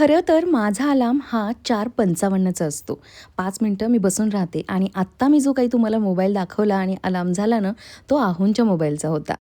खरं तर माझा अलार्म हा चार पंचावन्नचा असतो. पाच मिनटं मी बसून राहते आणि आत्ता मी जो काही तुम्हाला मोबाईल दाखवला आणि अलार्म झाला ना तो आहुंच्या मोबाईलचा होता.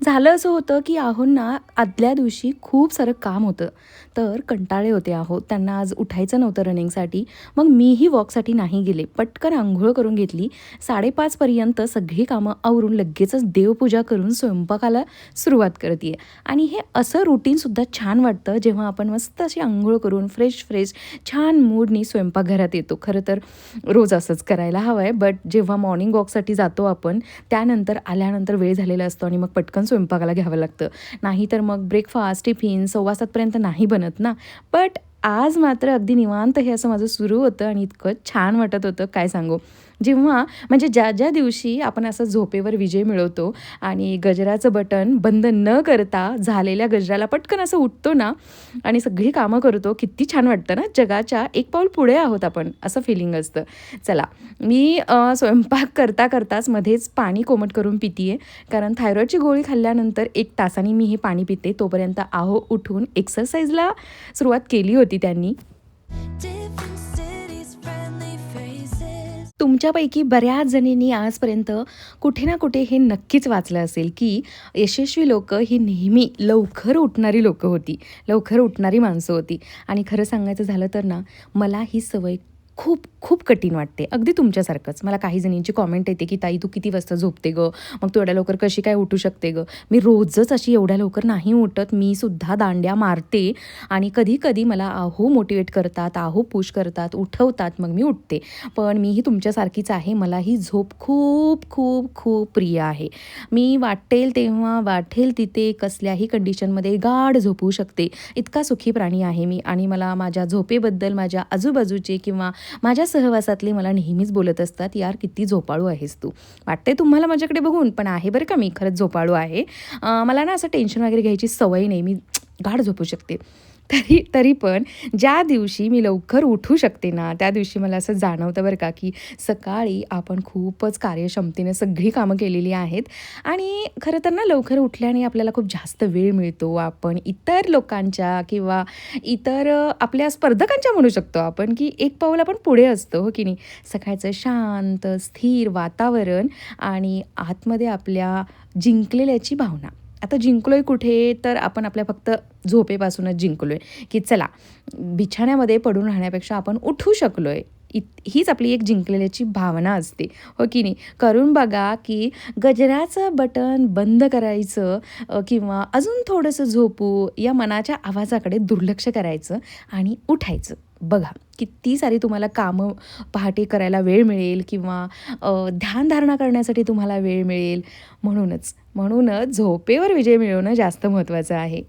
झालं असं होतं की आहोंना आदल्या दिवशी खूप सारं काम होतं. तर कंटाळे होते आहो. त्यांना आज उठायचं नव्हतं रनिंगसाठी. मग मीही वॉकसाठी नाही गेले. पटकन आंघोळ करून घेतली. साडेपाचपर्यंत सगळी कामं आवरून लगेचच देवपूजा करून स्वयंपाकाला सुरुवात करते आणि हे असं रुटीनसुद्धा छान वाटतं जेव्हा आपण मस्त अशी आंघोळ करून फ्रेश फ्रेश छान मूडनी स्वयंपाकघरात येतो. खरं तर रोज असंच करायला हवं आहे बट जेव्हा मॉर्निंग वॉकसाठी जातो आपण त्यानंतर आल्यानंतर वेळ झालेला असतो आणि मग पटकन स्वयंपाकाला घ्यावं लागतं. नाहीतर मग ब्रेकफास्ट टिफिन सव्वा सातपर्यंत नाही बनत. ना. बट आज मात्र अगदी निवांत हे असं माझं सुरू होतं आणि इतकं छान वाटत होतं. काय सांगू? जेव्हा म्हणजे ज्या ज्या दिवशी आपण असं झोपेवर विजय मिळवतो आणि गजराचं बटन बंद न करता झालेल्या गजराला पटकन असं उठतो ना आणि सगळी कामं करतो किती छान वाटतं ना जगाच्या एक पाऊल पुढे आहोत आपण असं फिलिंग असतं. चला मी स्वयंपाक करता करताच मध्येच पाणी कोमट करून पितीये कारण थायरॉईडची गोळी खाल्ल्यानंतर एक तासाने मी हे पाणी पिते तोपर्यंत आहो उठून एक्सरसाइजला सुरुवात केली होती त्यांनी. तुमच्यापैकी बऱ्याच जणींनी आजपर्यंत कुठे ना कुठे हे नक्कीच वाचलं असेल की यशस्वी लोक ही नेहमी लवकर उठणारी लोकं होती लवकर उठणारी माणसं होती. आणि खरं सांगायचं झालं तर ना मला ही सवय खूप खूप कठीण वाटते. अगदी तुमच्यासारखंच. मला काही जणींची कॉमेंट येते की ताई तू किती वाजता झोपते गं? मग तू एवढ्या लवकर कशी काय उठू शकते गं? मी रोजच अशी एवढ्या लवकर नाही उठत. मी सुद्धा दांड्या मारते आणि कधी कधी मला आहो मोटिवेट करतात आहो पुश करतात उठवतात मग मी उठते. पण मीही तुमच्यासारखीच आहे. मला ही झोप खूप खूप खूप प्रिय आहे. मी वाटेल तेव्हा वाटेल तिथे कसल्याही कंडिशनमध्ये गाढ झोपू शकते. इतका सुखी प्राणी आहे मी आणि मला माझ्या झोपेबद्दल माझ्या आजूबाजूचे किंवा माझ्या सहवासातले मला नेहमीच बोलत असतात यार किती झोपाळू आहेस तू. वाटते तुम्हाला माझ्याकडे बघून पण आहे बरं का मी खरंच झोपाळू आहे. मला ना असं टेन्शन वगैरे घ्यायची सवय नाही मी गाढ झोपू शकते. तरी तरी पण ज्या दिवशी मी लवकर उठू शकते ना त्या दिवशी मला असं जाणवतं बरं का की सकाळी आपण खूपच कार्यक्षमतेने सगळी कामं केलेली आहेत आणि खरं तर ना लवकर उठल्याने आपल्याला खूप जास्त वेळ मिळतो. आपण इतर लोकांच्या किंवा इतर आपल्या स्पर्धकांच्या म्हणू शकतो आपण की एक पाऊल आपण पुढे असतो हो की नाही? सकाळचं शांत स्थिर वातावरण आणि आतमध्ये आपल्या जिंकलेल्याची भावना. आता जिंकलोय कुठे तर आपण आपल्या फक्त झोपेपासूनच जिंकलोय. की चला बिछाण्यामध्ये पडून राहण्यापेक्षा आपण उठू शकलोय. इत हीच आपली एक जिंकलेल्याची भावना असते. हो की नाही? करून बघा की गजराचं बटन बंद करायचं किंवा अजून थोडंसं झोपू या मनाच्या आवाजाकडे दुर्लक्ष करायचं आणि उठायचं. बघा किती सारी तुम्हाला कामं पहाटे करायला वेळ मिळेल किंवा ध्यानधारणा करण्यासाठी तुम्हाला वेळ मिळेल. म्हणूनच म्हणूनच झोपेवर विजय मिळवणं जास्त महत्त्वाचं आहे.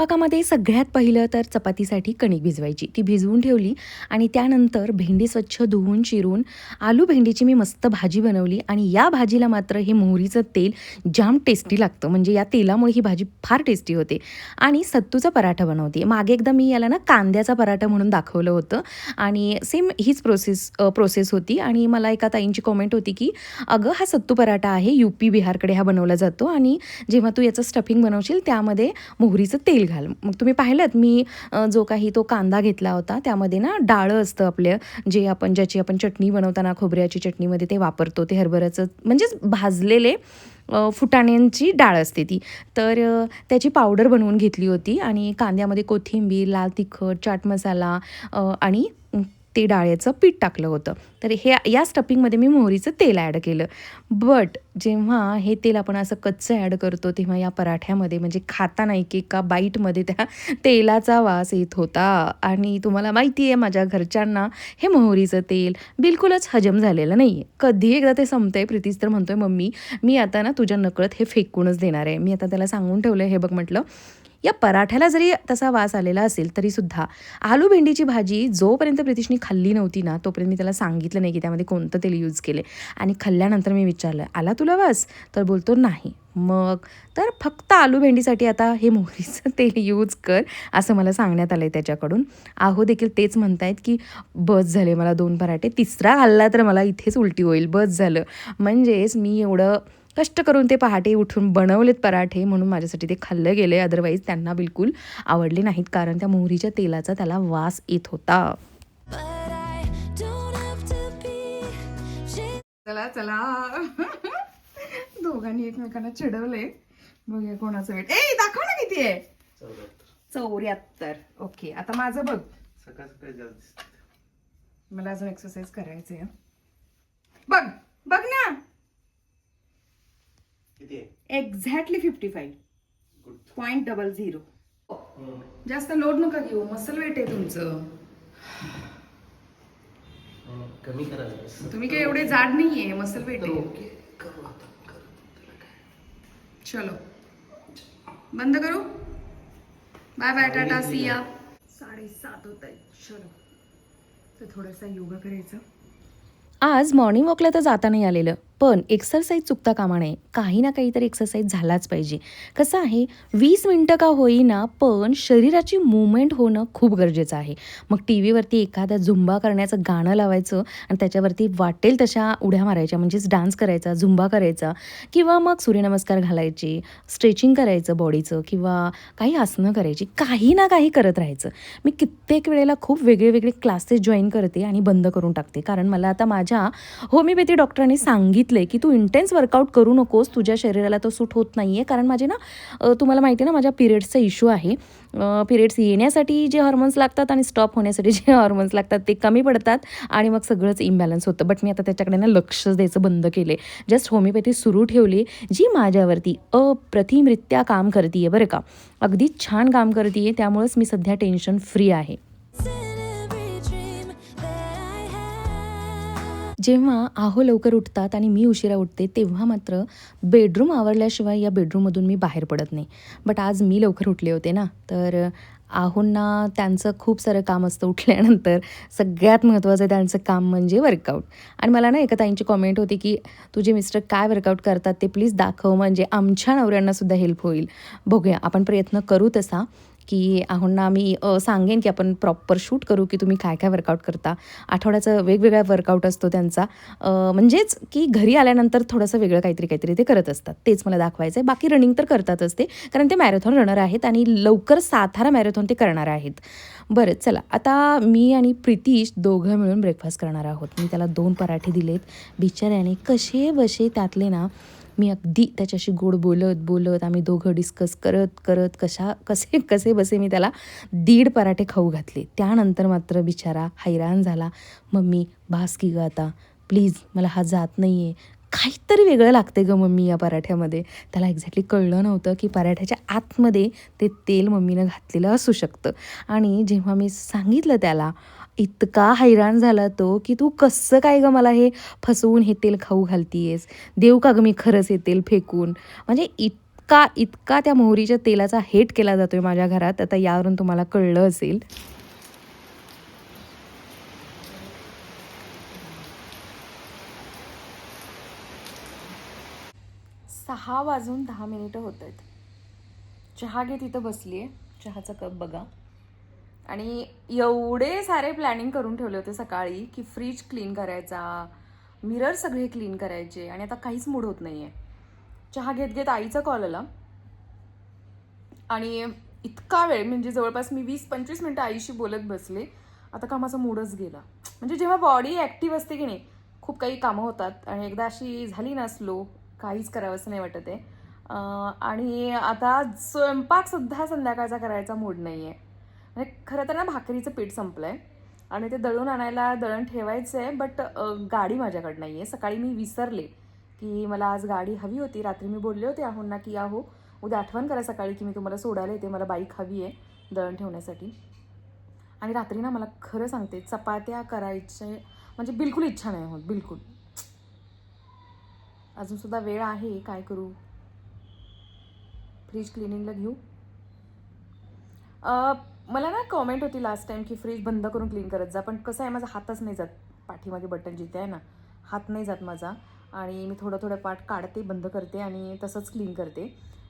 स्वयंपाकामध्ये सगळ्यात पहिलं तर चपातीसाठी कणिक भिजवायची. ती भिजवून ठेवली आणि त्यानंतर भेंडी स्वच्छ धुवून चिरून आलू भेंडीची मी मस्त भाजी बनवली आणि या भाजीला मात्र हे मोहरीचं तेल जाम टेस्टी लागतं. म्हणजे या तेलामुळे ही भाजी फार टेस्टी होते. आणि सत्तूचा पराठा बनवते. मागे एकदा मी याला ना कांद्याचा पराठा म्हणून दाखवलं होतं आणि सेम हीच प्रोसेस प्रोसेस होती. आणि मला एका ताईंची कॉमेंट होती की अगं हा सत्तू पराठा आहे. यू पी बिहारकडे हा बनवला जातो आणि जेव्हा तू याचं स्टफिंग बनवशील त्यामध्ये मोहरीचं तेल घाल मग तुम्ही पाहिलं मी जो काही तो कांदा घेतला होता त्यामध्ये ना डाळं असतं आपलं जे आपण ज्याची आपण चटणी बनवताना खोबऱ्याची चटणीमध्ये ते वापरतो ते हरभऱ्याचं म्हणजेच भाजलेले फुटाण्यांची डाळ असते ती. तर त्याची पावडर बनवून घेतली होती आणि कांद्यामध्ये कोथिंबीर लाल तिखट चाट मसाला आणि ते डाळ्याचं पीठ टाकलं होतं. तर हे या स्टफिंगमध्ये मी मोहरीचं तेल ॲड केलं. बट जेव्हा हे तेल आपण असं कच्चं ॲड करतो तेव्हा या पराठ्यामध्ये म्हणजे खाताना एक एका बाईटमध्ये त्या तेलाचा वास येत होता. आणि तुम्हाला माहिती आहे माझ्या घरच्यांना हे मोहरीचं तेल बिलकुलच हजम झालेलं नाही आहे कधी एकदा ते संपतंय प्रीतीच तर म्हणतोय मम्मी मी आता ना तुझ्या नकळत हे फेकूनच देणार आहे. मी आता त्याला सांगून ठेवलं हे बघ म्हटलं. या पराठ्याला जरी तसा वास आलेला असेल तरीसुद्धा आलू भेंडीची भाजी जोपर्यंत प्रितिशनी खाल्ली नव्हती ना तोपर्यंत मी त्याला सांगितलं नाही की त्यामध्ये कोणतं तेल यूज केले आणि खाल्ल्यानंतर मी विचारलं आला तुला वास? तर बोलतो नाही. मग तर फक्त आलू भेंडीसाठी आता हे मोहरीचं तेल यूज कर असं मला सांगण्यात आलं आहे त्याच्याकडून. आहो देखील तेच म्हणतायत की बस झाले मला दोन पराठे तिसरा हल्ला तर मला इथेच उलटी होईल बस झालं. म्हणजेच मी एवढं कष्ट करून ते पहाटे उठून बनवलेत पराठे म्हणून माझ्यासाठी ते खाल्लं गेले. अदरवाईज त्यांना बिलकुल आवडले नाहीत कारण त्या मोहरीच्या तेलाचा त्याला वास येत होता. चला चला. दोघांनी एकमेकांना चिडवले बघूया कोणाचं वेट ए दाखव ना किती आहे. चौऱ्याहत्तर. ओके आता माझं बघ. सकाळ सकाळी. मला अजून एक्सरसाइज करायचे आहे बघ बघ ना. Exactly fifty five point double zero जास्त लोड नका घेऊ. मसल वेट आहे तुमचं. कमी करायला तुम्ही काही एवढे जाड नाहीये. मसल वेट आहे. करू करू. काय? चलो. बंद करू? बाय बाय टाटा सिया साडेसात होत आहेत. चलो. तर थोडासा योगा करायचा. आज मॉर्निंग वॉकला तर जाता नाही आलेलं. पण एक्सरसाइज चुकता कामा नये. काही ना काहीतरी एक्सरसाइज झालाच पाहिजे. कसं आहे वीस मिनटं का होईना पण शरीराची मुवमेंट होणं खूप गरजेचं आहे. मग टी व्हीवरती एखादा झुंबा करण्याचं गाणं लावायचं आणि त्याच्यावरती वाटेल तशा उड्या मारायच्या म्हणजेच डान्स करायचा झुंबा करायचा किंवा मग सूर्यनमस्कार घालायचे स्ट्रेचिंग करायचं बॉडीचं किंवा काही आसनं करायची काही ना काही करत राहायचं. मी कित्येक वेळेला खूप वेगळे वेगळे क्लासेस जॉईन करते आणि बंद करून टाकते. कारण मला आता माझ्या होमिओपॅथी डॉक्टरांनी सांगितलं आहे की तू इंटेन्स वर्कआउट करू नकोस तुझ्या शरीराला तो सूट होत नाही आहे कारण माझे ना तुम्हाला माहिती आहे ना माझ्या पिरियड्सचा इश्यू आहे. पिरियड्स येण्यासाठी जे हॉर्मोन्स लागतात आणि स्टॉप होण्यासाठी जे हॉर्मोन्स लागतात ते कमी पडतात आणि मग सगळंच इम्बॅलन्स होतं. बट मी आता त्याच्याकडे ना लक्ष द्यायचं बंद केले जस्ट होमिओपॅथी सुरू ठेवली जी माझ्यावरती अप्रतिमरित्या काम करते बरं का. अगदी छान काम करते आहे त्यामुळंच मी सध्या टेन्शन फ्री आहे. जेव्हा आहो लवकर उठतात आणि मी उशिरा उठते तेव्हा मात्र बेडरूम आवरल्याशिवाय या बेडरूममधून मी बाहेर पडत नाही. बट आज मी लवकर उठले होते ना तर आहोंना त्यांचं खूप सारं काम असतं उठल्यानंतर. सगळ्यात महत्त्वाचं त्यांचं काम म्हणजे वर्कआउट आणि मला ना एका ताईंची कॉमेंट होती की तुझे मिस्टर काय वर्कआउट करतात ते प्लीज दाखव म्हणजे आमच्या नवऱ्यांनासुद्धा हेल्प होईल. बघूया आपण प्रयत्न करू तसा. की आहोंना मी सांगेन की आपण प्रॉपर शूट करू की तुम्ही काय काय वर्कआउट करता. आठवड्याचं वेगवेगळा वर्कआउट असतो त्यांचा. म्हणजेच की घरी आल्यानंतर थोडंसं वेगळं काहीतरी काहीतरी ते करत असतात. तेच मला दाखवायचं आहे बाकी रनिंग तर करतातच ते. कारण ते मॅरेथॉन रनर आहेत आणि लवकर सातारा मॅरेथॉन ते करणार आहेत. बरं चला. आता मी आणि प्रितीश दोघं मिळून ब्रेकफास्ट करणार आहोत. मी त्याला दोन पराठे दिलेत. बिचाऱ्याने कसे बसे त्यातले ना मी अगदी त्याच्याशी गोड बोलत बोलत आम्ही दोघं डिस्कस करत करत कशा कसे कसे बसे मी त्याला दीड पराठे खाऊ घातले. त्यानंतर मात्र बिचारा हैराण झाला. मम्मी भास की ग आता. प्लीज मला हा जात नाही आहे काहीतरी वेगळं लागते गं मम्मी या पराठ्यामध्ये. त्याला एक्झॅक्टली कळलं नव्हतं की पराठ्याच्या आतमध्ये ते तेल मम्मीनं घातलेलं असू शकतं. आणि जेव्हा मी सांगितलं त्याला इतका हैराण झाला तो की तू कसं काय ग मला हे फसवून हे तेल खाऊ घालतीयेस? देऊ का ग मी खरंच हे तेल फेकून? म्हणजे इतका इतका त्या मोहरीच्या तेलाचा हेट केला जातो आहे माझ्या घरात. आता यावरून तुम्हाला कळलं असेल. सहा वाजून दहा मिनिटं होत आहेत. चहा घे तिथं बसली आहे चहाचा कप बघा. आणि एवढे सारे प्लॅनिंग करून ठेवले होते सकाळी की फ्रीज क्लीन करायचा मिरर सगळे क्लीन करायचे आणि आता काहीच मूड होत नाही आहे चहा घेत घेत आईचा कॉल आला. आणि इतका वेळ म्हणजे जवळपास मी वीस पंचवीस मिनटं आईशी बोलत बसले आता का माझा मूडच गेला? म्हणजे जेव्हा बॉडी ॲक्टिव्ह असते की नाही खूप काही कामं होतात आणि एकदा अशी झाली ना स्लो काहीच करावंसं नाही वाटत आहे. आणि आता स्वयंपाकसुद्धा संध्याकाळचा करायचा मूड नाही आहे म्हणजे खरं तर ना भाकरीचं पीठ संपलं आहे आणि ते दळून आणायला दळण ठेवायचं आहे बट गाडी माझ्याकडे नाही आहे सकाळी मी विसरले की मला आज गाडी हवी होती. रात्री मी बोलले होते आहोंना की आहो उद्या आठवण करा सकाळी की मी तुम्हाला सोडायला येते. मला बाईक हवी आहे दळण ठेवण्यासाठी. आणि रात्री ना मला खरं सांगते चपात्या करायचे म्हणजे बिलकुल इच्छा नाही होत बिलकुल. अजूनसुद्धा वेळ आहे काय करू? फ्रीज क्लिनिंगला घेऊ? मला ना कॉमेंट होती लास्ट टाइम की फ्रीज बंद करून क्लीन करत जा पण कसं आहे माझा हातच नाही जात. पाठीमागे बटन जिथे आहे ना हात नाही जात माझा. आणि मी थोडं थोडं पाठ काढते बंद करते आणि तसंच क्लीन करते.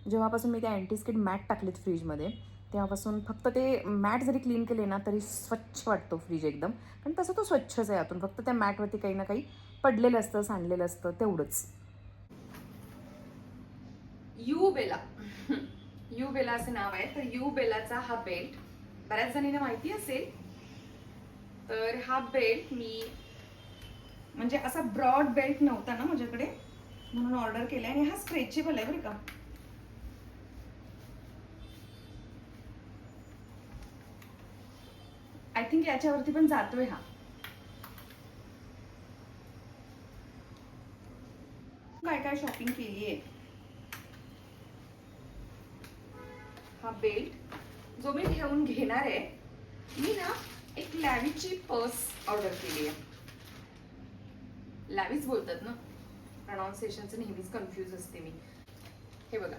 जेव्हापासून मी ते अँटीस्किड मॅट टाकलेत फ्रीजमध्ये तेव्हापासून फक्त ते मॅट जरी क्लीन केले ना तरी स्वच्छ वाटतो फ्रीज एकदम. कारण तसं तो स्वच्छच आहे आतून फक्त त्या मॅटवरती काही ना काही पडलेलं असतं सांडलेलं असतं तेवढंच. यू बेला यू बेलाचं नाव आहे. तर यू बेलाचा हा बेल्ट बऱ्याच जणींना माहिती असेल तर हा बेल्ट मी म्हणजे असा ब्रॉड बेल्ट नव्हता ना माझ्याकडे म्हणून ऑर्डर केला आणि हा स्ट्रेचेबल आहे बरं का. आय थिंक याच्यावरती पण जातोय हा. काय काय शॉपिंग केली आहे हा बेल्ट जो मी ठेवून घेणार आहे मी ना एक लॅविची पर्स ऑर्डर केली आहे. लॅविस बोलतात ना प्रॉनाऊन्सिएशनचं नेहमीच कन्फ्यूज असते मी. हे बघा.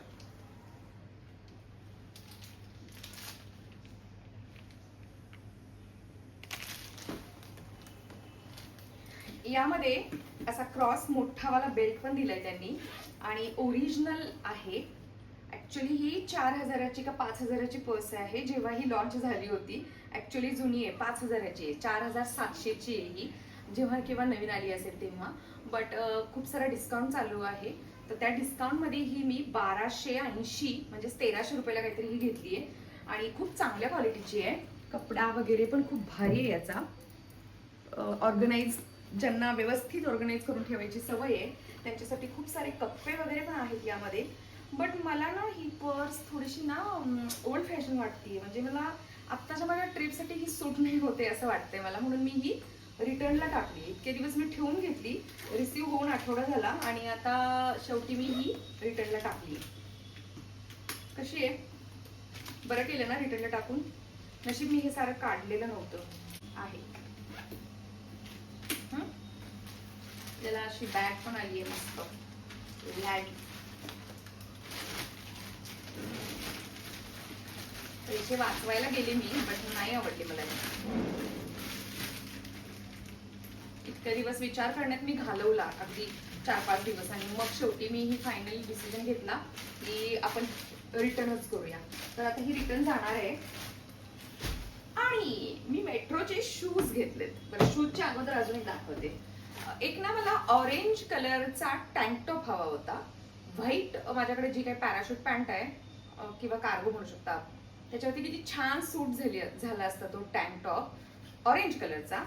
यामध्ये असा क्रॉस मोठावाला बेल्ट पण दिलाय त्यांनी आणि ओरिजिनल आहे ॲक्च्युली ही चार हजाराची का पाच हजाराची पर्स आहे. जेव्हा ही लॉन्च झाली होती ॲक्च्युली जुनी आहे पाच हजाराची आहे. चार हजार सातशेची आहे ही. जेव्हा किंवा नवीन आली असेल तेव्हा. बट खूप सारा डिस्काउंट चालू आहे. तर त्या डिस्काउंटमध्ये ही मी बाराशे ऐंशी म्हणजे तेराशे रुपयाला काहीतरी ही घेतली आहे. आणि खूप चांगल्या क्वालिटीची आहे. कपडा वगैरे पण खूप भारी आहे याचा. ऑर्गनाईज ज्यांना व्यवस्थित ऑर्गनाईज करून ठेवायची सवय आहे त्यांच्यासाठी खूप सारे कप्पे वगैरे पण आहेत यामध्ये. बट मला ना ही पर्स थोडीशी ना ओल्ड फॅशन वाटते म्हणजे मला आत्ताच्या माझ्या ट्रिपसाठी ही सूट नाही होते असं वाटतंय मला. म्हणून मी ही रिटर्नला टाकली. इतके दिवस मी ठेवून घेतली. रिसीव होऊन आठवडा झाला आणि आता शेवटी मी ही रिटर्नला टाकली. कशी आहे? बरं केलं ना रिटर्नला टाकून? नशीब मी हे सारं काढलेलं नव्हतं. आहे. त्याला अशी बॅग पण आली आहे मस्त. लॅग पैसे वाचवायला गेले मी बट नाही आवडले मला. इतके दिवस विचार करण्यात मी घालवला अगदी चार पाच दिवस. आणि मग शेवटी मी ही फायनल डिसिजन घेतला की आपण रिटर्नच करूया. तर आता ही रिटर्न जाणार आहे. आणि मी मेट्रोचे शूज घेतलेत. बरं शूजच्या अगोदर अजून एक दाखवते. एक ना मला ऑरेंज कलरचा टँक टॉप हवा होता. व्हाईट माझ्याकडे जी काही पॅराशूट पॅन्ट आहे किंवा कार्गो म्हणू शकता. त्याच्यावरती किती छान सूट झाली झाला असता तो टँक टॉप ऑरेंज कलरचा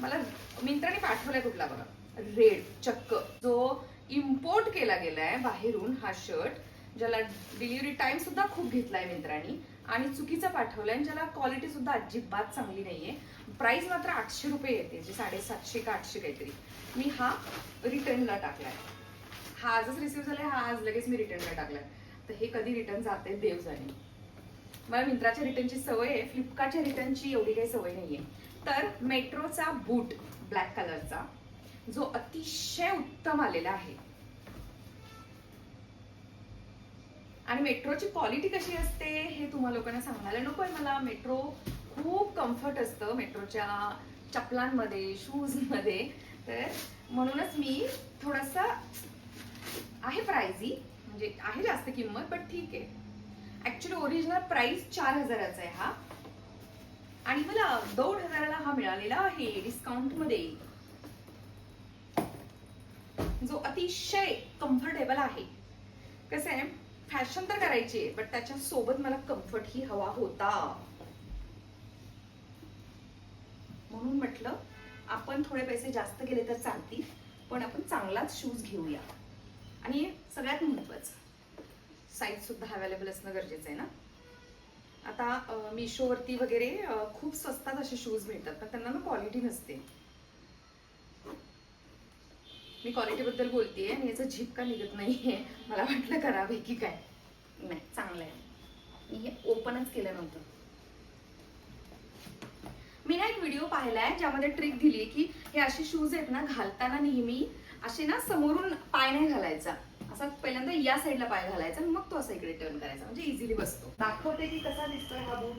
मला मिंत्राने पाठवलाय कुठला बघा. रेड चक्क. जो इम्पोर्ट केला गेलाय बाहेरून हा शर्ट ज्याला डिलिव्हरी टाइम सुद्धा खूप घेतलाय मित्रांनी. आणि चुकीचा पाठवलाय आणि ज्याला क्वालिटी सुद्धा अजिबात चांगली नाहीये. प्राइस मात्र आठशे रुपये येते जे साडेसातशे का आठशे काहीतरी. मी हा रिटर्नला टाकलाय. हा आजच रिसिव्ह झालाय हा आज लगेच मी रिटर्नला टाकलाय. तर हे कधी रिटर्न जाते? देव जाणे मला मिंत्राच्या रिटर्नची सवय आहे. फ्लिपकार्टच्या रिटर्नची एवढी काही सवय नाहीये. तर मेट्रोचा बूट ब्लॅक कलरचा जो अतिशय उत्तम आलेला आहे. आणि मेट्रोची क्वालिटी कशी असते हे तुम्हा लोकांना सांगायला आहे मला. मेट्रो खूप कम्फर्ट असतं मेट्रोच्या चपलांमध्ये शूजमध्ये तर म्हणूनच मी थोडंसं आहे प्रायझी म्हणजे आहे जास्त किंमत पण ठीक आहे. ऍक्च्युली ओरिजिनल प्राइस चार हजाराचा आहे हा. आणि मला दोन हजाराला हा मिळालेला आहे डिस्काउंटमध्ये. जो अतिशय कम्फर्टेबल आहे. कसं आहे फॅशन तर करायची आहे बट त्याच्या सोबत मला कम्फर्ट ही हवा होता. म्हणून म्हटलं आपण थोडे पैसे जास्त गेले तर चालतील पण आपण चांगलाच शूज घेऊया. आणि सगळ्यात महत्वाचं साईज सुद्धा अवेलेबल असणं गरजेचं आहे ना? आता मिशोवरती वगैरे खूप स्वस्तात असे शूज मिळतात पण त्यांना ना क्वालिटी नसते. मी क्वालिटीबद्दल बोलतेय आणि याचा झिप का निघत नाहीये मला वाटलं करावे की काय. नाही चांगलं आहे. मी हे ओपनच केलं नव्हतं. मी ना एक व्हिडिओ पाहिलाय ज्यामध्ये ट्रिक दिली की हे असे शूज आहेत ना घालताना नेहमी असे ना समोरून पाय नाही घालायचा. असा पहिल्यांदा या साईडला पाय घालायचा आणि मग तो असा इकडे टर्न करायचा. म्हणजे इझिली बसतो. दाखवते की कसा दिसतोय हा बूट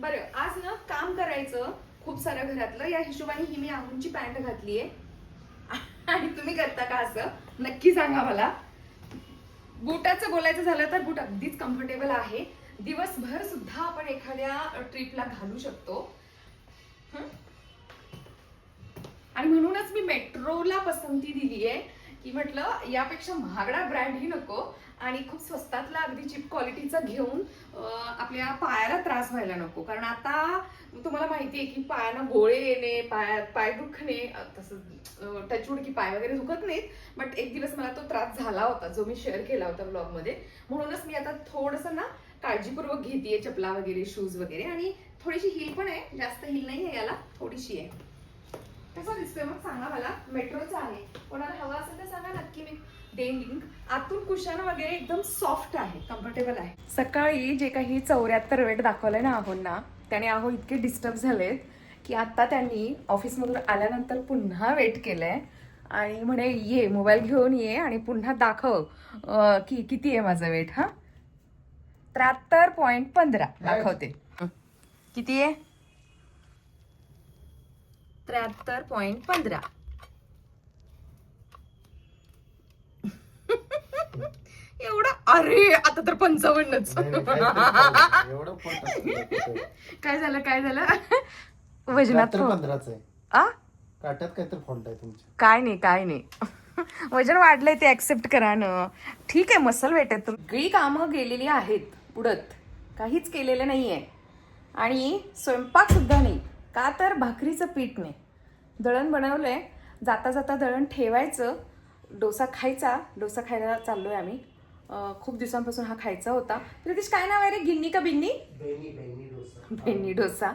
बरं आज ना काम करायचं खूप सारं घरातलं. या हिशोबाने ही मी आहूनची पॅन्ट घातलीये. आणि तुम्ही करता का असं? नक्की सांगा मला. बुटाचं बोलायचं झालं तर बूट अगदीच कम्फर्टेबल आहे. दिवसभर सुद्धा आपण एखाद्या ट्रिपला घालू शकतो. हं? आणि म्हणूनच मी मेट्रोला पसंती दिली आहे की म्हटलं यापेक्षा महागडा ब्रँडही नको आणि खूप स्वस्तातला अगदी चिप क्वालिटीचा घेऊन आपल्या पायाला त्रास व्हायला नको. कारण आता तुम्हाला माहिती आहे की पायांना गोळे येणे पाय पाय दुखणे तसं टचवूड की पाय वगैरे दुखत नाहीत बट एक दिवस मला तो त्रास झाला होता जो मी शेअर केला होता ब्लॉगमध्ये. म्हणूनच मी आता थोडंसं ना काळजीपूर्वक घेतेय चपला वगैरे शूज वगैरे आणि थोडीशी हिल पण आहे जास्त हिल नाही आहे याला थोडीशी आहे. कसा दिसतोय. मग सांगा मला मेट्रोचा आहे. कोणाला हवा असेल तर सांगा नक्की. मी देईन लिंक आतून कुशन वगैरे एकदम सॉफ्ट आहे कम्फर्टेबल आहे. सकाळी जे काही चौऱ्याहत्तर वेट दाखवलंय ना आहोंना त्याने आहो इतके डिस्टर्ब झालेत की आता त्यांनी ऑफिसमधून आल्यानंतर पुन्हा वेट केलंय. आणि म्हणे ये मोबाईल घेऊन ये आणि पुन्हा दाखव की किती आहे माझं वेट हा? त्र्याहत्तर पॉईंट पंधरा. दाखवते. किती आहे? त्र्याहत्तर पॉइंट पंधरा. एवढं अरे आता तर पंचावन्नच. काय झालं काय झालं? वजनात फो- पंधराच आहे. आ? काट्यात काहीतरी फॉल्ट आहे काय नाही काय नाही. वजन वाढलंय ते ऍक्सेप्ट करा ना. ठीक आहे मसल वेट आहे सगळी कामं गेलेली आहेत उडत काहीच केलेलं नाहीये. आणि स्वयंपाक सुद्धा नाही. का तर भाकरीचं पीठ नाही. दळण बनवलंय. जाता जाता दळण ठेवायचं. डोसा खायचा. डोसा खायला चाललोय आम्ही. अं, खूप दिवसांपासून हा खायचा होता. प्रितीश काय नाव आहे रे? गिन्नी का बिन्नी? भेंडी डोसा.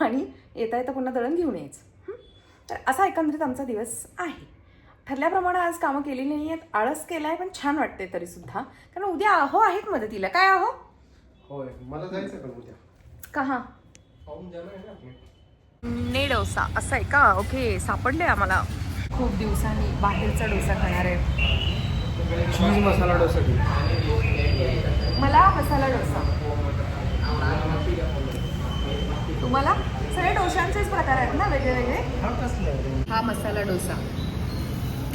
आणि येता येता पुन्हा दळण घेऊन यायचं. हं? तर असा एकंदरीत आमचा दिवस आहे. ठरल्याप्रमाणे आज कामं केलेली नाही आहेत आळस केलाय पण छान वाटते तरी सुद्धा कारण उद्या आहो आहेत मदतीला. काय आहो होय. मला जायचं पण उद्या. जाणार आहे ना डोसा. असं आहे का? ओके सापडले आम्हाला. खूप दिवसांनी बाहेरचा डोसा खाणार आहे. चीज मसाला डोसा. मला मसाला डोसा. तुम्हाला? सगळे डोशांचेच प्रकार आहेत ना वेगळे वेगळे हा? हा मसाला डोसा.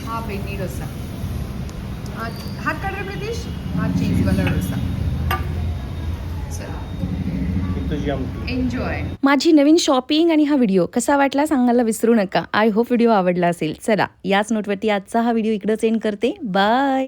हा बेनी डोसा. हा हात काढ रे प्रितीश हा चीजवाला डोसा चला तुझी आमटी एन्जॉय माझी नवीन शॉपिंग आणि हा व्हिडिओ कसा वाटला सांगायला विसरू नका. आय होप व्हिडिओ आवडला असेल. चला याच नोटवरती आजचा हा व्हिडिओ इकडंच एंड करते. बाय